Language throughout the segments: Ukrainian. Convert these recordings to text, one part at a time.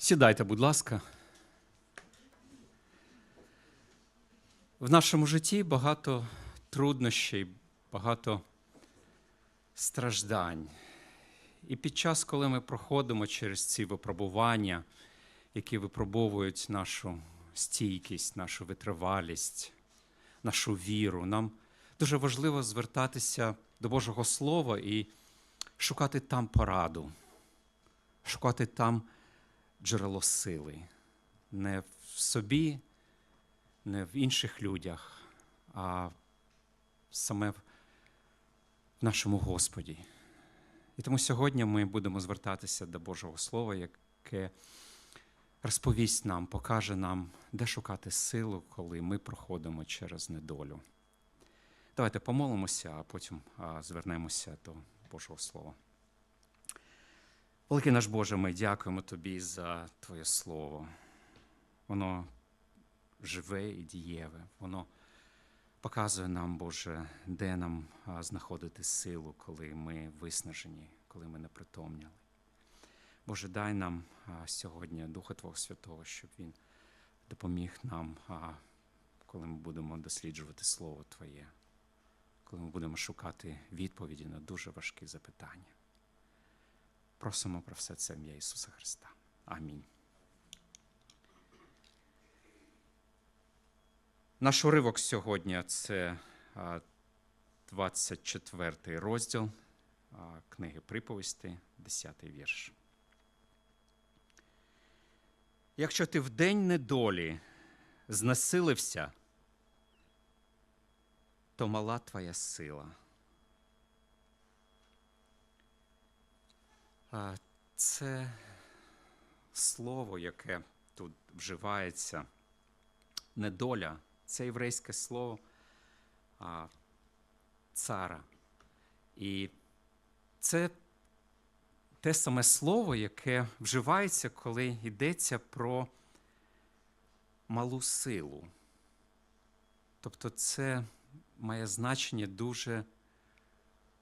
Сідайте, будь ласка. В нашому житті багато труднощів, багато страждань. І під час, коли ми проходимо через ці випробування, які випробовують нашу стійкість, нашу витривалість, нашу віру, нам дуже важливо звертатися до Божого Слова і шукати там пораду, шукати там джерело сили, не в собі, не в інших людях, а саме в нашому Господі. І тому сьогодні ми будемо звертатися до Божого Слова, яке розповість нам, покаже нам, де шукати силу, коли ми проходимо через недолю. Давайте помолимося, а потім звернемося до Божого Слова. Великий наш Боже, ми дякуємо Тобі за Твоє Слово. Воно живе і дієве. Воно показує нам, Боже, де нам знаходити силу, коли ми виснажені, коли ми непритомніли. Боже, дай нам сьогодні Духа Твого Святого, щоб Він допоміг нам, коли ми будемо досліджувати Слово Твоє, коли ми будемо шукати відповіді на дуже важкі запитання. Просимо про все це ім'я Ісуса Христа. Амінь. Наш уривок сьогодні це 24 розділ книги приповісти, 10 вірш. Якщо ти в день недолі знесилився, то мала твоя сила. Це слово, яке тут вживається, недоля, це єврейське слово цара. І це те саме слово, яке вживається, коли йдеться про малу силу. Тобто це має значення дуже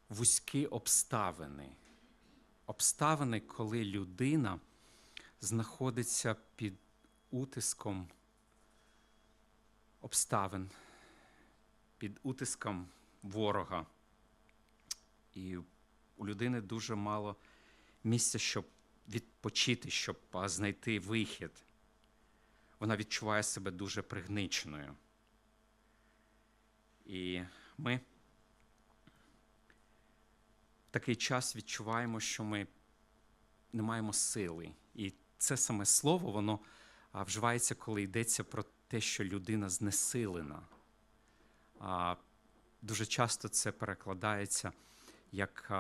вузькі обставини. Обставини, коли людина знаходиться під утиском обставин, під утиском ворога. І у людини дуже мало місця, щоб відпочити, щоб знайти вихід. Вона відчуває себе дуже пригниченою. І ми такий час відчуваємо, що ми не маємо сили. І це саме слово, воно вживається, коли йдеться про те, що людина знесилена. Дуже часто це перекладається як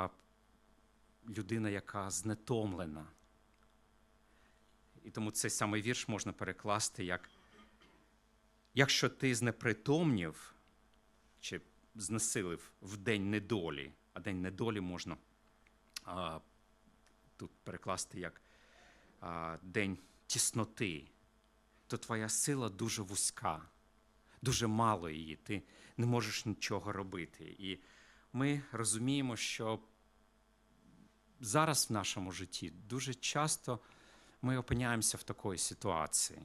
людина, яка знетомлена. І тому цей самий вірш можна перекласти як якщо ти знепритомнів чи знесилив в день недолі, а день недолі можна а, тут перекласти як а, день тісноти, то твоя сила дуже вузька, дуже мало її, ти не можеш нічого робити. І ми розуміємо, що зараз в нашому житті дуже часто ми опиняємося в такої ситуації.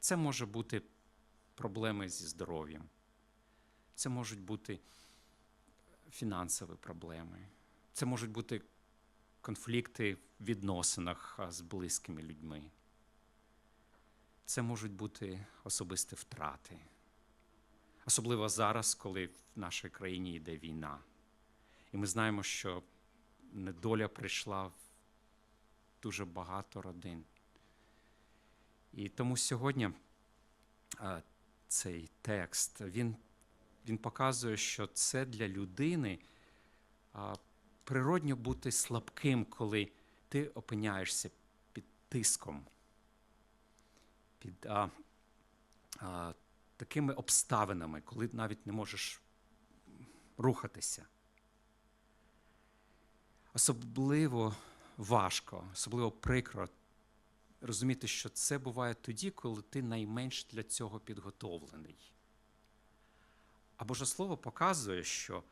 Це може бути проблеми зі здоров'ям, це можуть бути фінансові проблеми, це можуть бути конфлікти в відносинах з близькими людьми. Це можуть бути особисті втрати. Особливо зараз, коли в нашій країні йде війна. І ми знаємо, що недоля прийшла в дуже багато родин. І тому сьогодні цей текст він, він показує, що це для людини природньо бути слабким, коли ти опиняєшся під тиском, під а, а, такими обставинами, коли навіть не можеш рухатися. Особливо важко, особливо прикро розуміти, що це буває тоді, коли ти найменш для цього підготовлений. А Боже Слово показує, що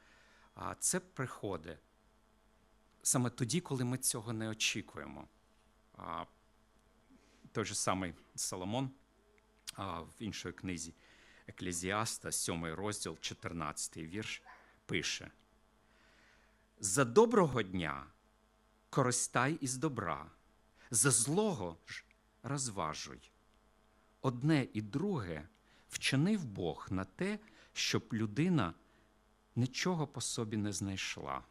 це приходить саме тоді, коли ми цього не очікуємо. Той же самий Соломон в іншій книзі Еклезіаста, 7 розділ, 14 вірш, пише: За доброго дня користай із добра, за злого ж розважуй. Одне і друге вчинив Бог на те, щоб людина нічого по собі не знайшла.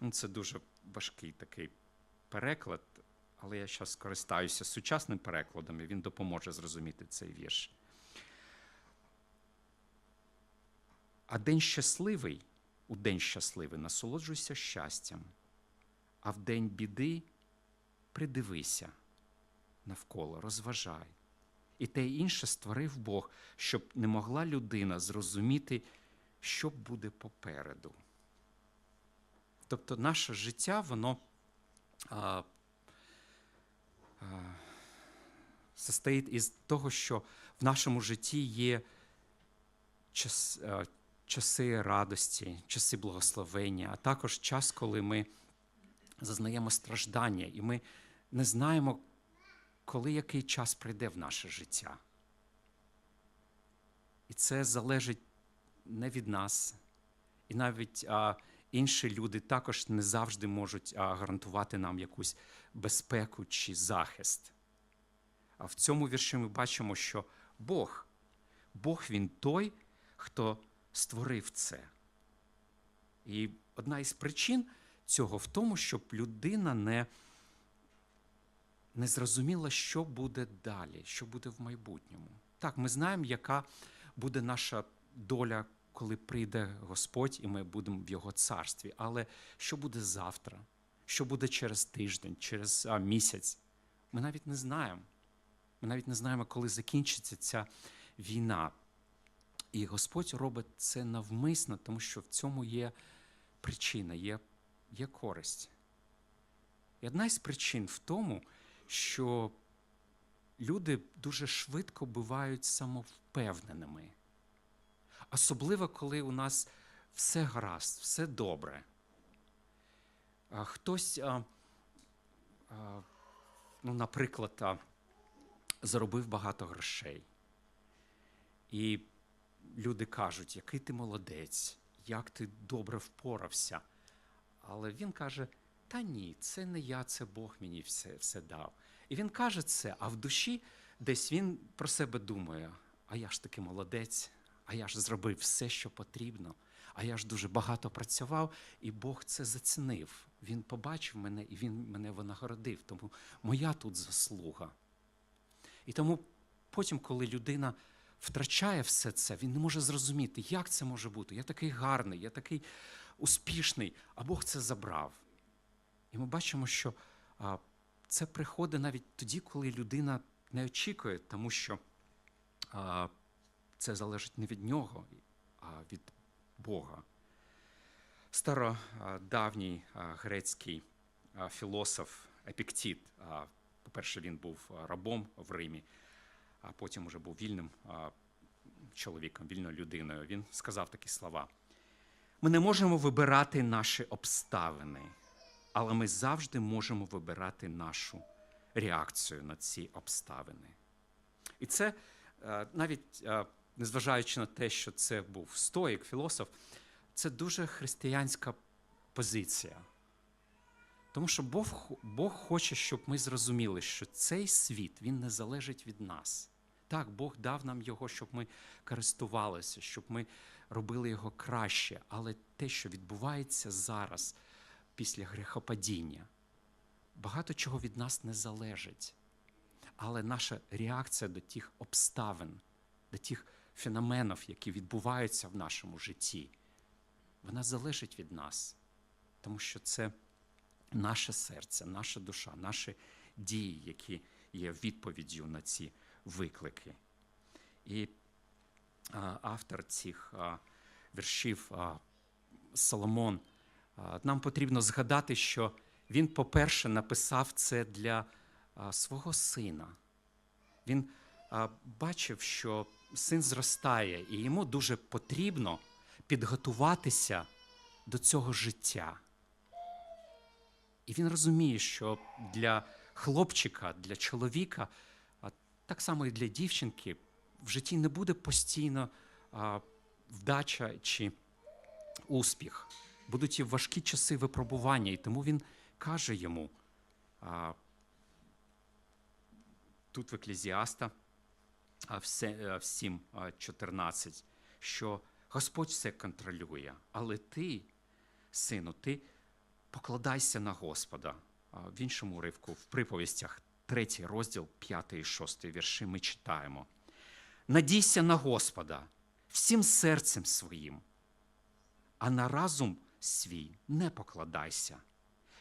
Ну, Це дуже важкий такий переклад, але я зараз скористаюся сучасним перекладом, і він допоможе зрозуміти цей вірш. А день щасливий, у день щасливий насолоджуйся щастям, а в день біди придивися навколо, розважай. І те інше створив Бог, щоб не могла людина зрозуміти, що буде попереду. Тобто наше життя, воно а, а, состоїть із того, що в нашому житті є час, а, часи радості, часи благословення, а також час, коли ми зазнаємо страждання, і ми не знаємо, коли який час прийде в наше життя. І це залежить не від нас. І навіть а, інші люди також не завжди можуть а, гарантувати нам якусь безпеку чи захист. А в цьому вірші ми бачимо, що Бог, Бог він той, хто створив це. І одна із причин цього в тому, щоб людина не, не зрозуміла, що буде далі, що буде в майбутньому. Так, ми знаємо, яка буде наша доля, коли прийде Господь, і ми будемо в Його царстві. Але що буде завтра? Що буде через тиждень, через місяць? Ми навіть не знаємо. Ми навіть не знаємо, коли закінчиться ця війна. І Господь робить це навмисно, тому що в цьому є причина, є, є користь. І одна із причин в тому, що люди дуже швидко бувають самовпевненими. Особливо, коли у нас все гаразд, все добре. Хтось, ну, наприклад, заробив багато грошей. І люди кажуть, який ти молодець, як ти добре впорався. Але він каже: Та ні, це не я, це Бог мені все, все дав. І він каже це, а в душі десь він про себе думає: а я ж таки молодець, а я ж зробив все, що потрібно, а я ж дуже багато працював, і Бог це зацінив. Він побачив мене і він мене винагородив. Тому моя тут заслуга. І тому потім, коли людина втрачає все це, він не може зрозуміти, як це може бути. Я такий гарний, я такий успішний, а Бог це забрав. І ми бачимо, що це приходить навіть тоді, коли людина не очікує, тому що а, це залежить не від нього, а від Бога. Стародавній грецький філософ Епіктіт, по-перше, він був рабом в Римі, а потім уже був вільним чоловіком, вільною людиною. Він сказав такі слова: ми не можемо вибирати наші обставини, але ми завжди можемо вибирати нашу реакцію на ці обставини. І це е, навіть е, незважаючи на те, що це був стоїк, філософ, це дуже християнська позиція. Тому що Бог, Бог хоче, щоб ми зрозуміли, що цей світ він не залежить від нас. Так, Бог дав нам його, щоб ми користувалися, щоб ми робили його краще. Але те, що відбувається зараз, після грехопадіння, багато чого від нас не залежить. Але наша реакція до тих обставин, до тих феноменів, які відбуваються в нашому житті, вона залежить від нас, тому що це наше серце, наша душа, наші дії, які є відповіддю на ці виклики. І автор цих віршів Соломон, нам потрібно згадати, що він, по-перше, написав це для свого сина. Він бачив, що син зростає, і йому дуже потрібно підготуватися до цього життя. І він розуміє, що для хлопчика, для чоловіка Так само і для дівчинки в житті не буде постійно вдача чи успіх. Будуть і важкі часи випробування, і тому він каже йому а, тут в Еклезіаста а, все- а, в 7.14, що Господь все контролює, але ти, сину, ти покладайся на Господа. В іншому уривку, в приповістях, третій розділ, п'ятий і шостий вірші, ми читаємо. Надійся на Господа всім серцем своїм, а на разум свій не покладайся.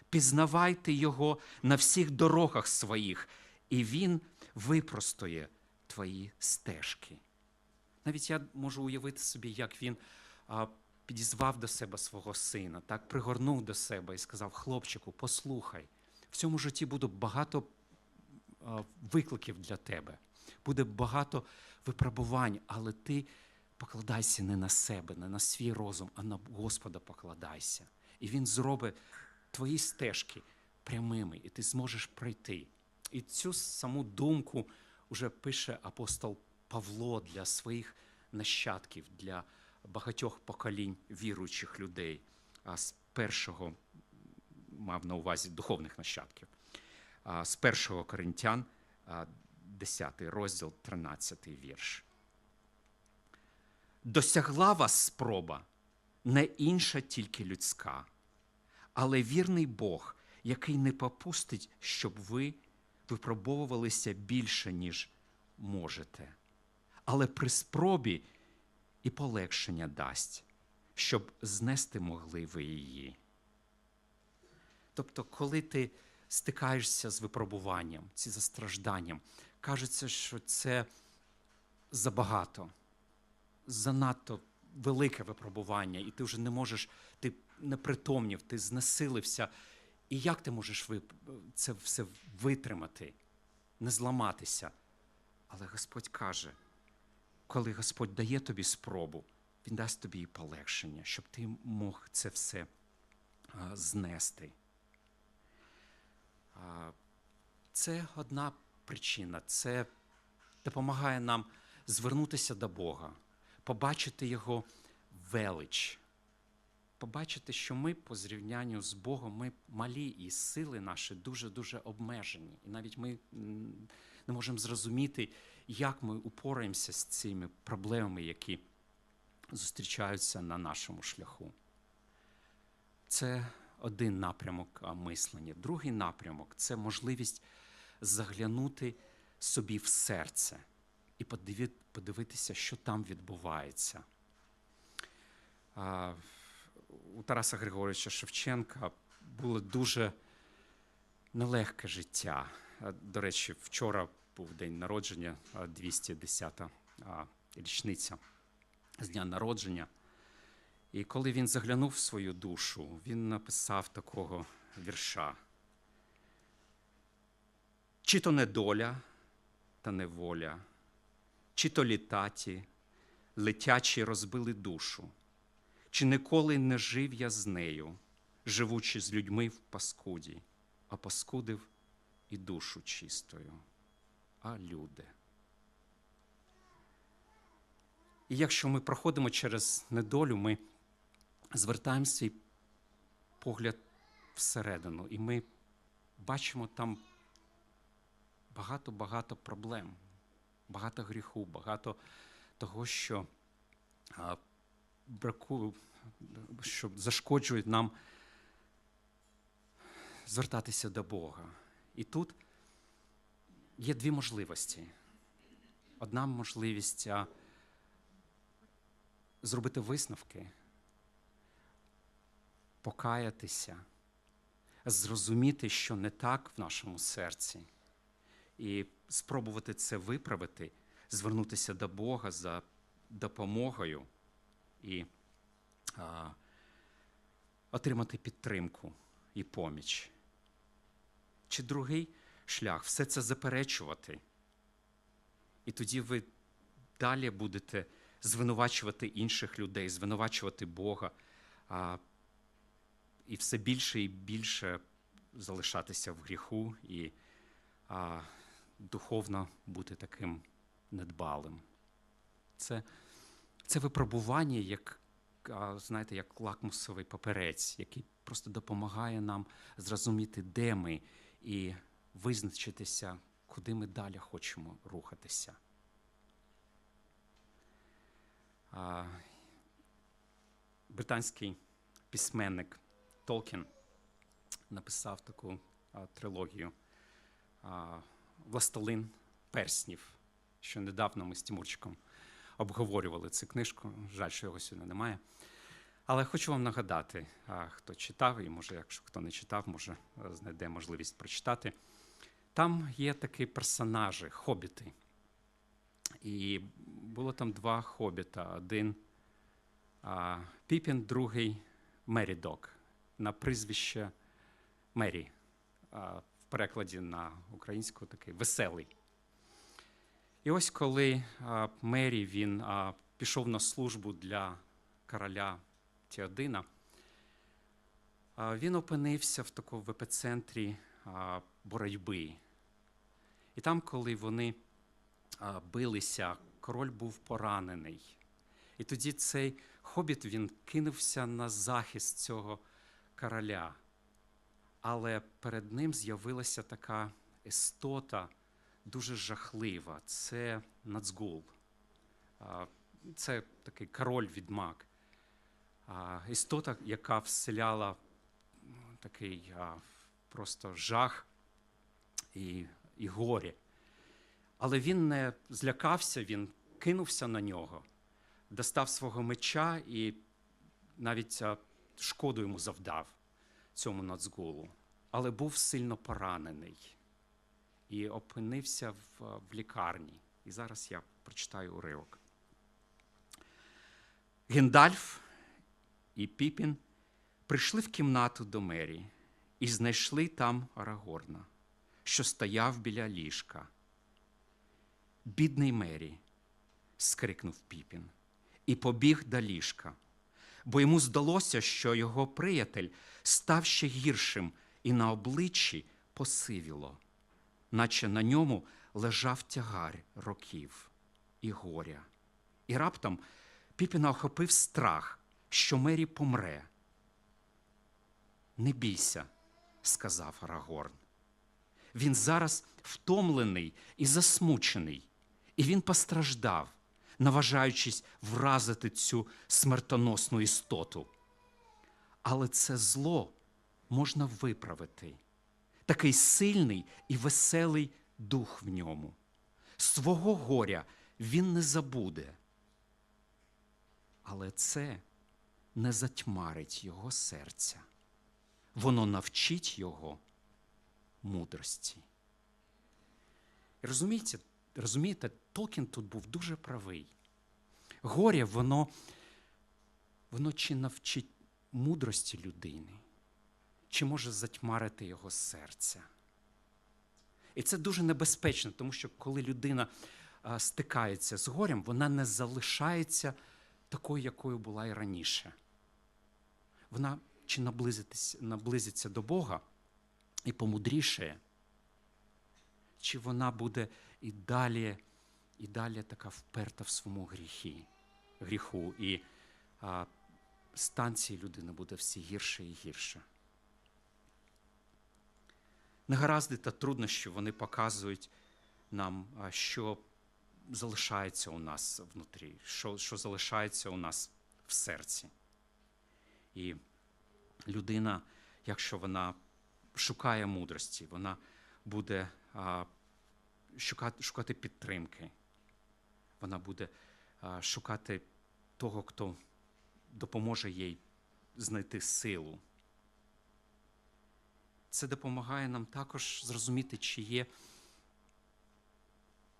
Пізнавайте Його на всіх дорогах своїх, і Він випростоє твої стежки. Навіть я можу уявити собі, як він а, підізвав до себе свого сина, так пригорнув до себе і сказав: Хлопчику, послухай, в цьому житті буде багато а, викликів для тебе, буде багато випробувань, але ти покладайся не на себе, не на свій розум, а на Господа покладайся. І Він зробить твої стежки прямими, і ти зможеш пройти. І цю саму думку вже пише апостол Павло для своїх нащадків, для багатьох поколінь віруючих людей. А з першого мав на увазі духовних нащадків. З першого Коринтян, а, 10 розділ, 13 вірш. Досягла вас спроба, не інша тільки людська, але вірний Бог, який не попустить, щоб ви випробовувалися більше, ніж можете. Але при спробі і полегшення дасть, щоб знести могли ви її. Тобто, коли ти стикаєшся з випробуванням, ці застражданням, кажеться, що це забагато, занадто велике випробування, і ти вже не можеш, ти непритомнів, ти знесилився. І як ти можеш це все витримати, не зламатися? Але Господь каже, коли Господь дає тобі спробу, Він дасть тобі і полегшення, щоб ти мог це все знести. Це одна причина. Це допомагає нам звернутися до Бога, побачити Його велич, побачити, що ми по зрівнянню з Богом, ми малі і сили наші дуже-дуже обмежені. І навіть ми не можемо зрозуміти, як ми упораємося з цими проблемами, які зустрічаються на нашому шляху. Це один напрямок мислення. Другий напрямок це можливість заглянути собі в серце і подивитися, що там відбувається. У Тараса Григоровича Шевченка було дуже нелегке життя. До речі, вчора був день народження, 210-та річниця з дня народження. І коли він заглянув в свою душу, він написав такого вірша. Чи то не доля та неволя, чи то літаті, летячі розбили душу, чи ніколи не жив я з нею, живучи з людьми в паскуді, а паскудив і душу чистою, а люди. І якщо ми проходимо через недолю, ми звертаємо свій погляд всередину, і ми бачимо там багато-багато проблем, багато гріху, багато того, що а, бракує, що зашкоджують нам звертатися до Бога. І тут є дві можливості. Одна можливість зробити висновки, покаятися, зрозуміти, що не так в нашому серці, і спробувати це виправити, звернутися до Бога за допомогою і а, отримати підтримку і поміч. Чи другий шлях все це заперечувати. І тоді ви далі будете звинувачувати інших людей, звинувачувати Бога, а, і все більше і більше залишатися в гріху і а, духовно бути таким недбалим. Це, це випробування, як, знаєте, як лакмусовий паперець, який просто допомагає нам зрозуміти, де ми, і визначитися, куди ми далі хочемо рухатися. Британський письменник Толкін написав таку трилогію Властелин перснів, що недавно ми з Тимурчиком обговорювали цю книжку. Жаль, що його сьогодні немає. Але хочу вам нагадати, хто читав, і може, якщо хто не читав, може знайде можливість прочитати. Там є такі персонажі, хобіти. І було там два хобіта. Один а, Піпін, другий Мерідок на прізвище Мері. А, перекладі на українську такий веселий. І ось коли Мері він пішов на службу для короля Теодина, а, він опинився в такому в епіцентрі боротьби. І там, коли вони билися, король був поранений. І тоді цей хобіт він кинувся на захист цього короля. Але перед ним з'явилася така істота дуже жахлива. Це Нацгул. Це такий король відьмак. Істота, яка вселяла такий просто жах і, і горі. Але він не злякався, він кинувся на нього, достав свого меча і навіть шкоду йому завдав цьому нацгулу. Але був сильно поранений і опинився в, в лікарні. І зараз я прочитаю уривок. Гендальф і Піпін прийшли в кімнату до Мері і знайшли там Арагорна, що стояв біля ліжка. Бідний Мері, скрикнув Піпін, і побіг до ліжка, бо йому здалося, що його приятель став ще гіршим і на обличчі посивіло, наче на ньому лежав тягар років і горя. І раптом Піпіна охопив страх, що Мері помре. Не бійся, сказав Арагорн. Він зараз втомлений і засмучений, і він постраждав, наважаючись вразити цю смертоносну істоту. Але це зло можна виправити. Такий сильний і веселий дух в ньому. Свого горя він не забуде. Але це не затьмарить його серця. Воно навчить його мудрості. І Розумієте, розумієте, Толкін тут був дуже правий. Горя, воно, воно чи навчить мудрості людини, чи може затьмарити його серця. І це дуже небезпечно, тому що коли людина стикається з горем, вона не залишається такою, якою була і раніше. Вона чи наблизиться до Бога і помудрішає, чи вона буде і далі, і далі така вперта в своєму гріхі, гріху, і а, стан цієї людини буде все гірше і гірше. Негаразди та труднощі вони показують нам, що залишається у нас внутрі, що, що залишається у нас в серці. І людина, якщо вона шукає мудрості, вона буде шукати, шукати підтримки, вона буде шукати того, хто допоможе їй знайти силу. Це допомагає нам також зрозуміти, чи є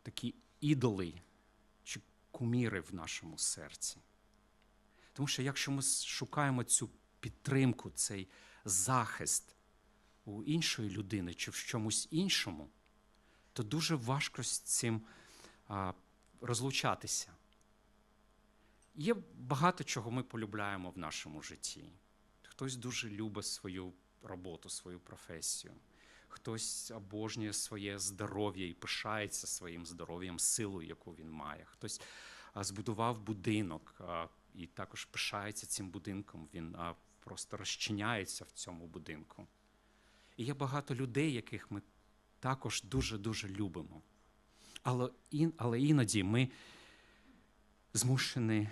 такі ідоли чи куміри в нашому серці. Тому що якщо ми шукаємо цю підтримку, цей захист у іншої людини чи в чомусь іншому, то дуже важко з цим розлучатися. Є багато чого ми полюбляємо в нашому житті. Хтось дуже любить свою роботу, свою професію, хтось обожнює своє здоров'я і пишається своїм здоров'ям, силою, яку він має. Хтось збудував будинок і також пишається цим будинком. Він просто розчиняється в цьому будинку. І є багато людей, яких ми також дуже-дуже любимо. Але, але іноді ми змушені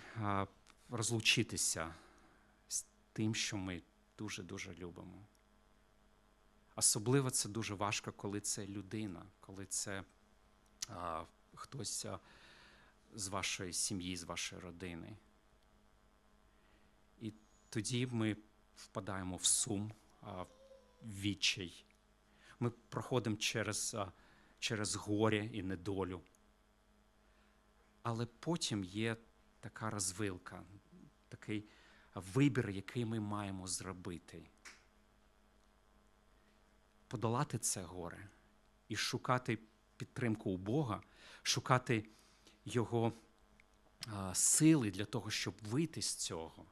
розлучитися з тим, що ми дуже-дуже любимо. Особливо це дуже важко, коли це людина, коли це а, хтось з вашої сім'ї, з вашої родини. І тоді ми впадаємо в сум, а, в відчай. Ми проходимо через, через горе і недолю. Але потім є така розвилка, такий вибір, який ми маємо зробити. Подолати це горе і шукати підтримку у Бога, шукати Його сили для того, щоб вийти з цього.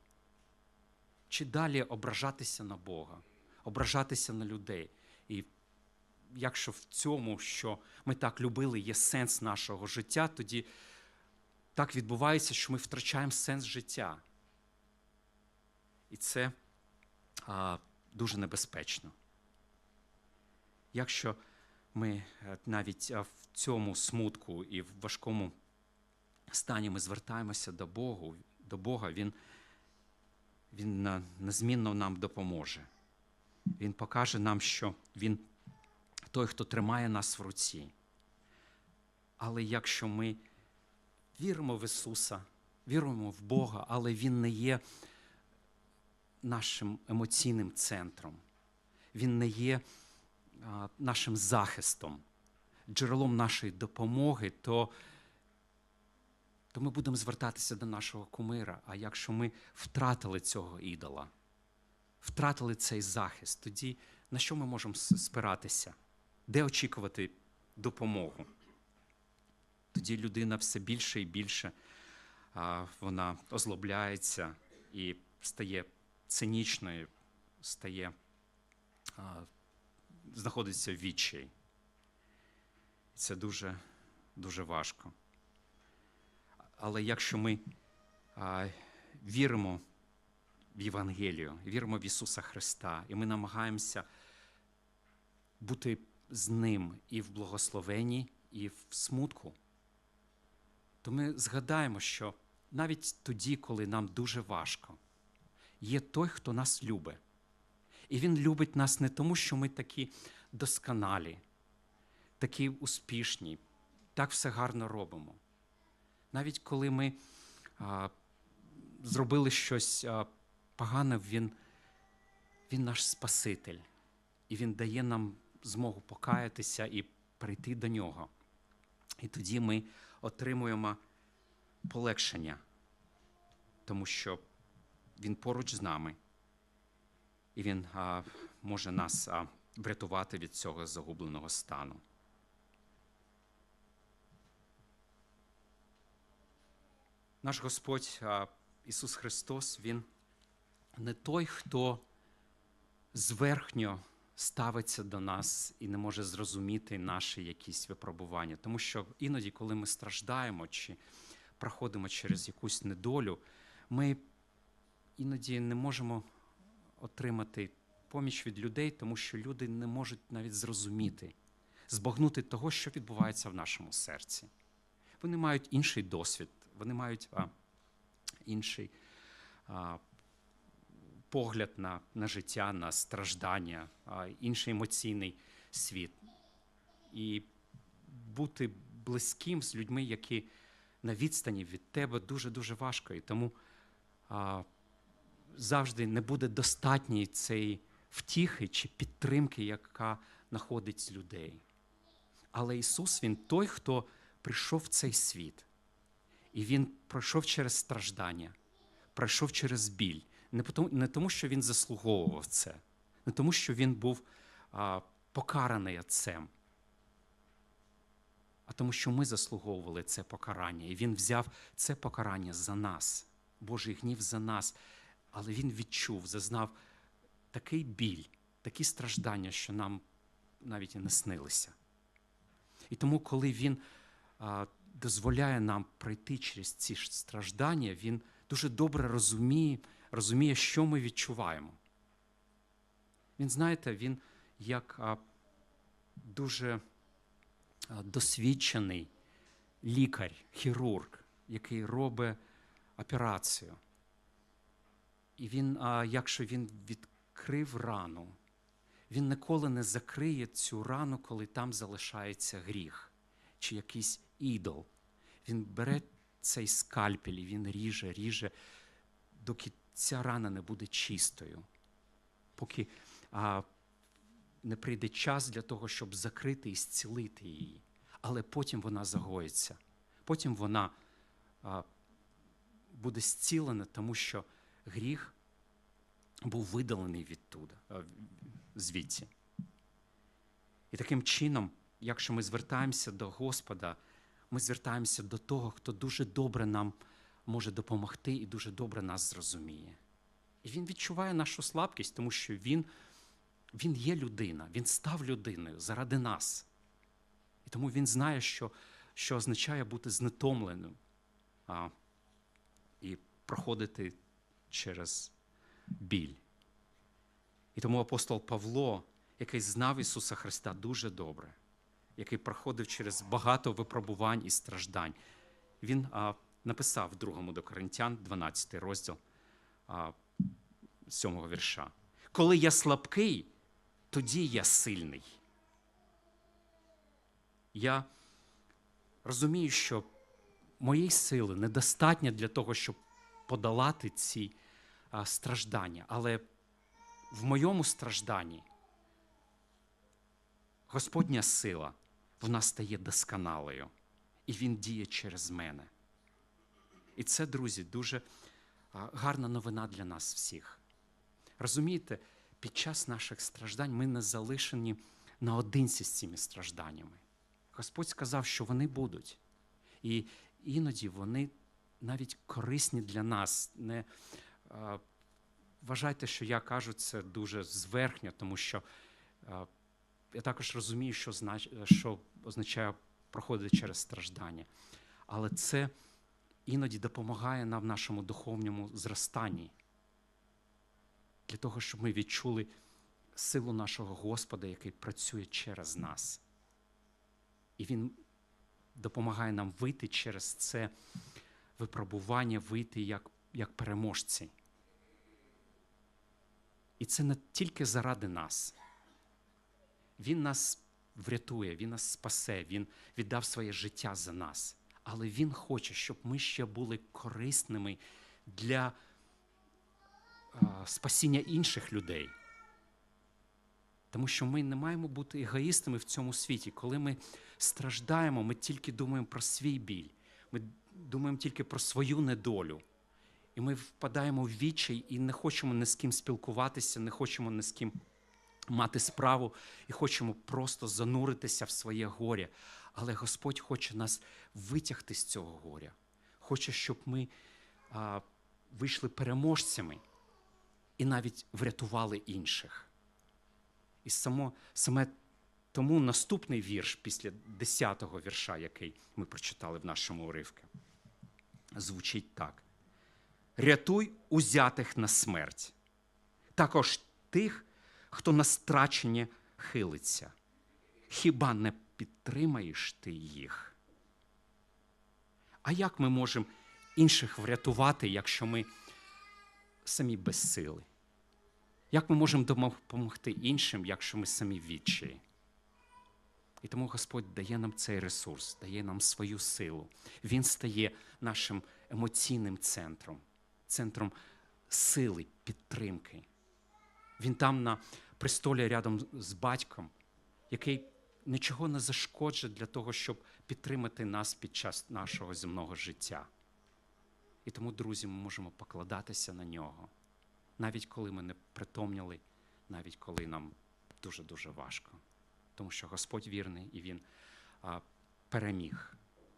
Чи далі ображатися на Бога, ображатися на людей. Якщо в цьому, що ми так любили, є сенс нашого життя, тоді так відбувається, що ми втрачаємо сенс життя. І це а, дуже небезпечно. Якщо ми е, навіть в цьому смутку і в важкому стані ми звертаємося до Бога, до Бога, Він, він незмінно нам допоможе. Він покаже нам, що Він той, хто тримає нас в руці. Але якщо ми віримо в Ісуса, віруємо в Бога, але Він не є нашим емоційним центром, Він не є нашим захистом, джерелом нашої допомоги, то, то ми будемо звертатися до нашого кумира. А якщо ми втратили цього ідола, втратили цей захист, тоді на що ми можемо спиратися? Де очікувати допомогу? Тоді людина все більше і більше вона озлобляється і стає цинічною, стає, знаходиться в відчаї. Це дуже, дуже важко. Але якщо ми віримо в Євангелію, віримо в Ісуса Христа, і ми намагаємося бути з Ним і в благословенні, і в смутку, то ми згадаємо, що навіть тоді, коли нам дуже важко, є той, хто нас любить. І Він любить нас не тому, що ми такі досконалі, такі успішні, так все гарно робимо. Навіть коли ми а, зробили щось а, погане, він, він наш Спаситель, і Він дає нам змогу покаятися і прийти до нього. І тоді ми отримуємо полегшення, тому що Він поруч з нами, і Він а, може нас а, врятувати від цього загубленого стану. Наш Господь а, Ісус Христос, Він не той, хто зверхньо ставиться до нас і не може зрозуміти наші якісь випробування. Тому що іноді, коли ми страждаємо чи проходимо через якусь недолю, ми іноді не можемо отримати поміч від людей, тому що люди не можуть навіть зрозуміти, збагнути того, що відбувається в нашому серці. Вони мають інший досвід, вони мають а, інший а, погляд на, на життя, на страждання, інший емоційний світ. І бути близьким з людьми, які на відстані від тебе дуже-дуже важко. І тому а, завжди не буде достатньої цієї втіхи чи підтримки, яка знаходить з людей. Але Ісус, Він той, хто прийшов в цей світ. І Він пройшов через страждання, пройшов через біль. Не тому, що Він заслуговував це, не тому, що Він був а, покараний Отцем, а тому, що ми заслуговували це покарання. І Він взяв це покарання за нас, Божий гнів за нас. Але Він відчув, зазнав такий біль, такі страждання, що нам навіть і не снилися. І тому, коли він а, дозволяє нам пройти через ці страждання, він дуже добре розуміє, розуміє, що ми відчуваємо. Він, знаєте, він як дуже досвідчений лікар, хірург, який робить операцію. І він, якщо він відкрив рану, він ніколи не закриє цю рану, коли там залишається гріх чи якийсь ідол. Він бере цей скальпель, і він ріже, ріже, доки ця рана не буде чистою, поки а, не прийде час для того, щоб закрити і зцілити її. Але потім вона загоїться. Потім вона а, буде зцілена, тому що гріх був видалений відтуда, звідси. І таким чином, якщо ми звертаємося до Господа, ми звертаємося до того, хто дуже добре нам може допомогти і дуже добре нас зрозуміє. І він відчуває нашу слабкість, тому що він, він є людина, він став людиною заради нас. І тому він знає, що, що означає бути знетомленим а, і проходити через біль. І тому апостол Павло, який знав Ісуса Христа дуже добре, який проходив через багато випробувань і страждань, він а, написав другому до Коринтян, 12 розділ а, 7 вірша. Коли я слабкий, тоді я сильний. Я розумію, що моєї сили недостатньо для того, щоб подолати ці страждання, але в моєму стражданні Господня сила вона стає досконалою, і Він діє через мене. І це, друзі, дуже гарна новина для нас всіх. Розумієте, під час наших страждань ми не залишені наодинці з цими стражданнями. Господь сказав, що вони будуть. І іноді вони навіть корисні для нас. Не, а, Вважайте, що я кажу це дуже зверхньо, тому що а, я також розумію, що, знач, що означає проходити через страждання. Але це іноді допомагає нам в нашому духовному зростанні, для того, щоб ми відчули силу нашого Господа, який працює через нас. І Він допомагає нам вийти через це випробування, вийти як, як переможці. І це не тільки заради нас. Він нас врятує, Він нас спасе, Він віддав своє життя за нас. Але Він хоче, щоб ми ще були корисними для спасіння інших людей. Тому що ми не маємо бути егоїстами в цьому світі. Коли ми страждаємо, ми тільки думаємо про свій біль, ми думаємо тільки про свою недолю. І ми впадаємо в відчай і не хочемо ні з ким спілкуватися, не хочемо ні з ким мати справу і хочемо просто зануритися в своє горе. Але Господь хоче нас витягти з цього горя. Хоче, щоб ми а, вийшли переможцями і навіть врятували інших. І само, саме тому наступний вірш після 10-го вірша, який ми прочитали в нашому уривку, звучить так: Рятуй узятих на смерть, також тих, хто на страчення хилиться. Хіба не підтримаєш ти їх? А як ми можемо інших врятувати, якщо ми самі без сили? Як ми можемо допомогти іншим, якщо ми самі відчаї? І тому Господь дає нам цей ресурс, дає нам свою силу. Він стає нашим емоційним центром, центром сили, підтримки. Він там на престолі рядом з батьком, який нічого не зашкоджує для того, щоб підтримати нас під час нашого земного життя. І тому, друзі, ми можемо покладатися на нього, навіть коли ми не притомніли, навіть коли нам дуже-дуже важко. Тому що Господь вірний і Він а, переміг,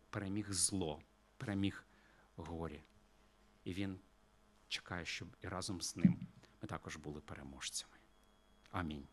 переміг зло, переміг горі. І Він чекає, щоб і разом з ним ми також були переможцями. Амінь.